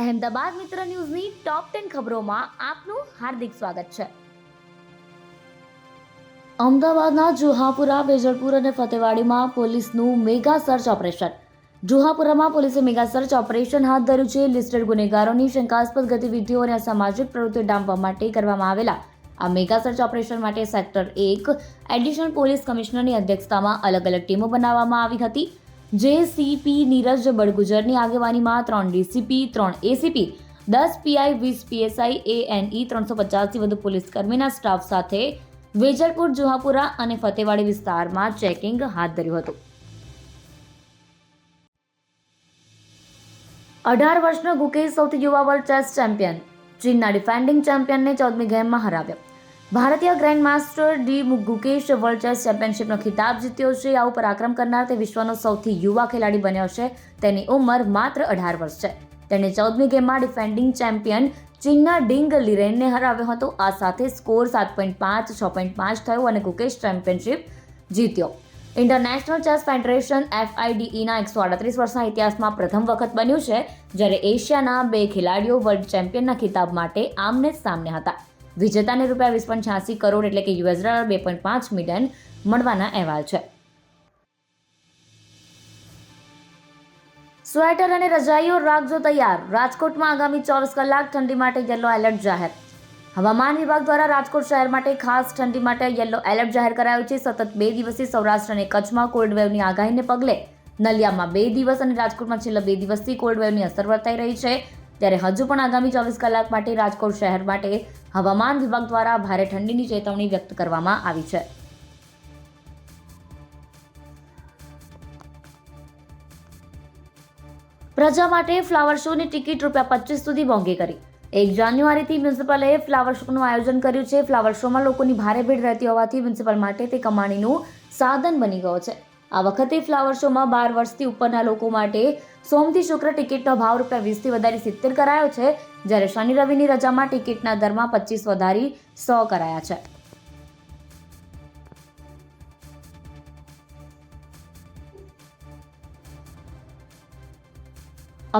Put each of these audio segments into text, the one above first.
અહેમદાબાદ મિત્ર ન્યૂઝની top ten ખબરોમાં આપનું હાર્દિક સ્વાગત છે. અમદાવાદના જુહાપુરા વેજલપુર અને ફતેવાડીમાં પોલીસનું મેગા સર્ચ ઓપરેશન. જુહાપુરામાં પોલીસે મેગા સર્ચ ઓપરેશન હાથ ધર્યું છે. લિસ્ટેડ ગુનેગારોની શંકાસ્પદ ગતિવિધિઓ અને અસામાજિક પ્રવૃત્તિઓ ડામવા માટે કરવામાં આવેલા. આ મેગા સર્ચ ઓપરેશન માટે સેક્ટર એક એડિશનલ પોલીસ કમિશનરની અધ્યક્ષતામાં અલગ અલગ ટીમો બનાવવામાં આવી હતી. જે સીપી નીરજ બળગુજરની આગેવાનીમાં ત્રણ ડીસીપી, ત્રણ એસીપી, દસ પીઆઈ, વીસ પીએસઆઈ, એએનઈ, ત્રણસો પચાસથી વધુ પોલીસ કર્મીના સ્ટાફ સાથે વેજલપુર, જુહાપુરા અને ફતેવાડી વિસ્તારમાં ચેકિંગ હાથ ધર્યું હતું. અઢાર વર્ષનો ગુકેશ સૌથી યુવા વર્લ્ડ ચેસ ચેમ્પિયન, ચીનના ડિફેન્ડિંગ ચેમ્પિયનને ચૌદમી ગેમમાં હરાવ્યો. ભારતીય grand master D Gukesh world chess ચેમ્પિયનશિપનો ખિતાબ જીત્યો છે. આ ઉપર આક્રમ કરનાર તે વિશ્વનો સૌથી યુવા ખેલાડી બન્યો છે. તેની ઉંમર માત્ર અઢાર વર્ષ છે. તેણે ચૌદમી ગેમમાં ડિફેન્ડિંગ ચેમ્પિયન ચીનના ડિંગ લિરેનને હરાવ્યો હતો. આ સાથે સ્કોર સાત પોઈન્ટ પાંચ, છ પોઈન્ટ પાંચ થયો અને ગુકેશ ચેમ્પિયનશિપ જીત્યો. ઇન્ટરનેશનલ ચેસ ફેડરેશન એફઆઈડીઈના એકસો અડત્રીસ વર્ષના ઇતિહાસમાં પ્રથમ વખત બન્યું છે, જ્યારે એશિયાના બે ખેલાડીઓ વર્લ્ડ ચેમ્પિયનના ખિતાબ માટે આમને સામને હતા. વિજેતાને રૂપિયા વીસ પોઈન્ટ છ્યાસી કરોડ એટલે કે યુએસ ડોલર બે પોઈન્ટ પાંચ મિલિયન મળવાના અહેવાલ છે. સ્વેટર અને રજાઈઓ રાખજો તૈયાર. રાજકોટમાં આગામી ચોવીસ કલાક ઠંડી માટે યલો એલર્ટ જાહેર. હવામાન વિભાગ દ્વારા રાજકોટ શહેર માટે ખાસ ઠંડી માટે યલો એલર્ટ જાહેર કરાયો છે. સતત બે દિવસથી સૌરાષ્ટ્ર અને કચ્છમાં કોલ્ડ વેવની આગાહીને પગલે નલિયામાં બે દિવસ અને રાજકોટમાં છેલ્લા બે દિવસથી કોલ્ડ વેવની અસર વર્તાઈ રહી છે. ત્યારે હજુ પણ આગામી ચોવીસ કલાક માટે રાજકોટ શહેર માટે હવામાન વિભાગ દ્વારા ભારે ઠંડીની ચેતવણી વ્યક્ત કરવામાં આવી છે. પ્રજા માટે ફ્લાવર શોની ટિકિટ રૂપિયા પચીસ સુધી મોંઘી કરી. એક જાન્યુઆરીથી મ્યુનિસિપલે ફ્લાવર શોનું આયોજન કર્યું છે. ફ્લાવર શોમાં લોકોની ભારે ભીડ રહેતી હોવાથી મ્યુનિસિપલ માટે તે કમાણીનું સાધન બની ગયો છે. આ વખતે ફ્લાવર શોમાં બાર વર્ષથી ઉપરના લોકો માટે સોમથી શુક્ર ટિકિટનો ભાવ રૂપિયા વીસથી વધારી સિત્તેર કરાયો છે, જ્યારે શનિ રવિની રજામાં ટિકિટના દરમાં પચીસ વધારી સો કરાયા છે.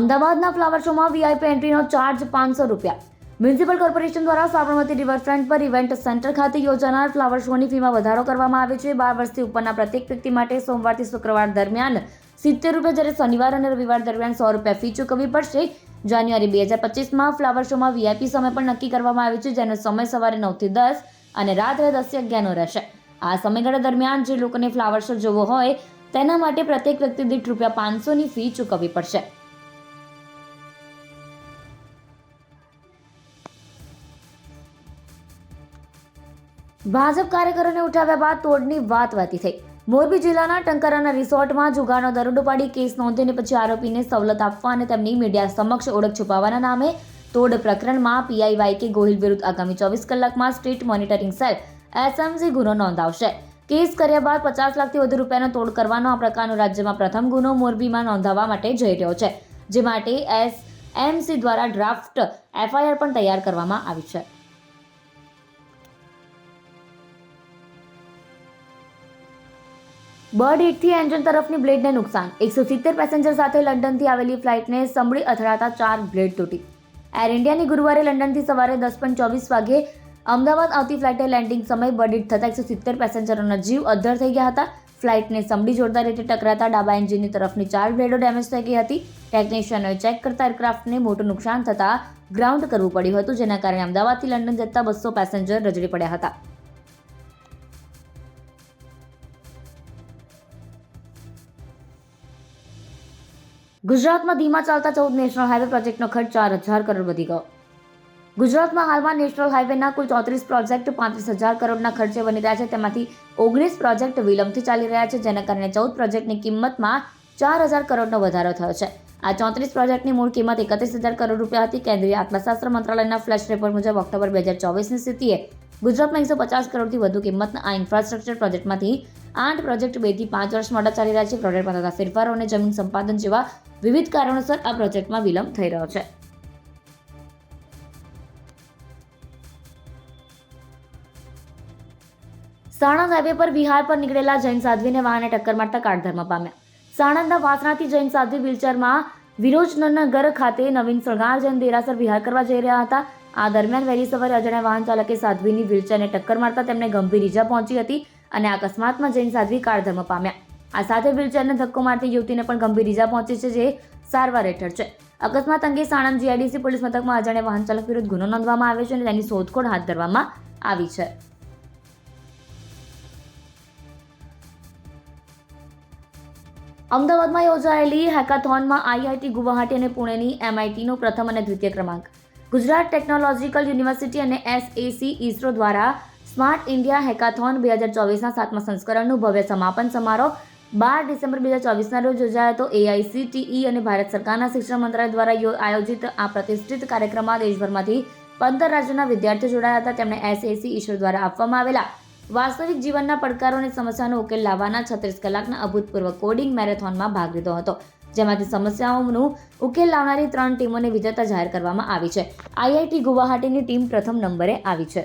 અમદાવાદના ફ્લાવર શોમાં વીઆઈપી એન્ટ્રીનો ચાર્જ પાંચસો રૂપિયા મ્યુનિસિપલ કોર્પોરેશન દ્વારા સાબરમતી રિવરફ્રન્ટ પર ઇવેન્ટ સેન્ટર ખાતે યોજાનાર ફ્લાવર શોની ફીમાં વધારો કરવામાં આવે છે. બાર વર્ષથી ઉપરના પ્રત્યેક વ્યક્તિ માટે સોમવારથી શુક્રવાર દરમિયાન સિત્તેર રૂપિયા જ્યારે શનિવાર અને રવિવાર દરમિયાન સો રૂપિયા ફી ચૂકવવી પડશે. જાન્યુઆરી બે હજાર પચીસમાં ફ્લાવર શોમાં વીઆઈપી સમય પણ નક્કી કરવામાં આવ્યો છે, જેનો સમય સવારે નવથી દસ અને રાત્રે દસથી અગિયારનો રહેશે. આ સમયગાળા દરમિયાન જે લોકોને ફ્લાવર શો જોવો હોય, તેના માટે પ્રત્યેક વ્યક્તિ દીઠ રૂપિયા પાંચસોની ફી ચૂકવવી પડશે. ભાજપ કાર્યકરોને ઉઠાવ્યા બાદ તોડની વાત વહેતી થઈ. મોરબી જિલ્લાના ટંકારાના રિસોર્ટમાં જુગારનો દરોડો પાડી કેસ નોંધીને પછી આરોપીને સવલત આપવા અને તેમની મીડિયા સમક્ષ ઓળખ છુપાવવાના નામે તોડ પ્રકરણમાં પીઆઈ વાય કે ગોહિલ વિરુદ્ધ આગામી ચોવીસ કલાકમાં સ્ટ્રીટ મોનિટરિંગ સેલ એસએમસી ગુનો નોંધાવશે. કેસ કર્યા બાદ પચાસ લાખથી વધુ રૂપિયાનો તોડ કરવાનો આ પ્રકારનો રાજ્યમાં પ્રથમ ગુનો મોરબીમાં નોંધાવવા માટે જઈ રહ્યો છે. જે માટે એસ એમસી દ્વારા ડ્રાફ્ટ એફઆઈઆર પણ તૈયાર કરવામાં આવી છે. બર્ડ હિટથી એન્જિન તરફની બ્લેડને નુકસાન. એકસો સિત્તેર પેસેન્જર સાથે લંડનથી આવેલી ફ્લાઇટને સંભળી અથડાતા ચાર બ્લેડ તૂટી. એર ઇન્ડિયાની ગુરુવારે લંડનથી સવારે દસ પોઈન્ટ ચોવીસ વાગે અમદાવાદ આવતી ફ્લાઇટે લેન્ડિંગ સમયે બર્ડ હિટ થતાં એકસો સિત્તેર પેસેન્જરોના જીવ અદ્ધર થઈ ગયા હતા. ફ્લાઇટને સંભળી જોરદાર રીતે ટકરાતા ડાબા એન્જિનની તરફની ચાર બ્લેડો ડેમેજ થઈ ગઈ હતી. ટેકનિશિયનોએ ચેક કરતા એરક્રાફ્ટને મોટું નુકસાન થતાં ગ્રાઉન્ડ કરવું પડ્યું હતું, જેના કારણે અમદાવાદથી લંડન જતા બસો પેસેન્જર રજડી પડ્યા હતા. ગુજરાતમાં ધીમા ચાલતા ચૌદ નેશનલ હાઈવે પ્રોજેક્ટનો ખર્ચ ચાર હજાર કરોડ વધી ગયો. ગુજરાતમાં હાલમાં નેશનલ હાઈવેના કુલ ચોત્રીસ પ્રોજેક્ટ પાંત્રીસ હજાર કરોડના ખર્ચે બની રહ્યા છે. તેમાંથી ઓગણીસ પ્રોજેક્ટ વિલંબથી ચાલી રહ્યા છે, જેના કારણે ચૌદ પ્રોજેક્ટની કિંમતમાં ચાર હજાર કરોડનો વધારો થયો છે. આ ચોત્રીસ પ્રોજેક્ટની મૂળ કિંમત એકત્રીસ હજાર કરોડ રૂપિયા હતી. કેન્દ્રીય આત્મશાસ્ત્ર મંત્રાલયના ફ્લેશ રિપોર્ટ મુજબ ઓક્ટોબર બે હજાર ચોવીસની સ્થિતિએ ગુજરાતમાં એકસો પચાસ કરોડથી વધુ કિંમતના આ ઇન્ફ્રાસ્ટ્રક્ચર પ્રોજેક્ટમાંથી આઠ પ્રોજેક્ટ બેથી પાંચ વર્ષ મોટા ચાલી રહ્યા છે. પ્રોજેક્ટમાં થતા ફેરફારો અને જમીન સંપાદન જેવા વિવિધ કારણોસર આ પ્રોજેક્ટમાં વિલંબ થઈ રહ્યો છે. સાણંદ હાઈવે પર બિહાર પર નીકળેલા જૈન સાધ્વીને વાહને ટક્કર મારતા કાળધર્મ પામ્યા. સાણંદના વાસણાથી જૈન સાધ્વી વ્હીલચેરમાં વિરોચનગર ખાતે નવીન સળગાર જૈન દેરાસર વિહાર કરવા જઈ રહ્યા હતા. આ દરમિયાન વહેલી સવારે અજાણ્યા વાહન ચાલકે સાધ્વીની વ્હીલચેરને ટક્કર મારતા તેમને ગંભીર ઈજા પહોંચી હતી અને અકસ્માતમાં જૈન સાધ્વી કાળધર્મ પામ્યા. આ સાથે વ્હીલચેરને ધક્કો મારતી યુવતીને પણ ગંભીર ઈજા પહોંચી છે, જે સારવાર હેઠળ છે. અકસ્માત અંગે સાણંદ જીઆઈડીસી પોલીસ મથકમાં અજાણ્યા વાહન ચાલક વિરુદ્ધ ગુનો નોંધવામાં આવ્યો છે અને તેની શોધખોળ હાથ ધરવામાં આવી છે. અમદાવાદમાં યોજાયેલી હેકાથોનમાં આઈઆઈટી ગુવાહાટી અને પુણેની એમઆઈટીનો પ્રથમ અને દ્વિતીય ક્રમાંક. ગુજરાત ટેકનોલોજીકલ યુનિવર્સિટી અને એસએસી ઇસરો દ્વારા સ્માર્ટ ઇન્ડિયા હેકાથોન બે હજાર ચોવીસના સાતમા સંસ્કરણનું ભવ્ય સમાપન સમારોહ બાર ડિસેમ્બર બે હજાર ચોવીસના રોજ યોજાયો હતો એઆઈસીટીઈ અને ભારત સરકારના શિક્ષણ મંત્રાલય દ્વારા આયોજિત આ પ્રતિષ્ઠિત કાર્યક્રમમાં દેશભરમાંથી પંદર રાજ્યોના વિદ્યાર્થીઓ જોડાયા હતા. તેમણે એસએસી ઈશ્વર દ્વારા આપવામાં આવેલા વાસ્તવિક જીવનના પડકારો અને સમસ્યાનો ઉકેલ લાવવાના છત્રીસ કલાકના અભૂતપૂર્વ કોડિંગ મેરેથોનમાં ભાગ લીધો હતો. જેમાંથી સમસ્યાઓનું ઉકેલ લાવનારી ત્રણ ટીમોને વિજેતા જાહેર કરવામાં આવી છે. આઈઆઈટી ગુવાહાટીની ટીમ પ્રથમ નંબરે આવી છે.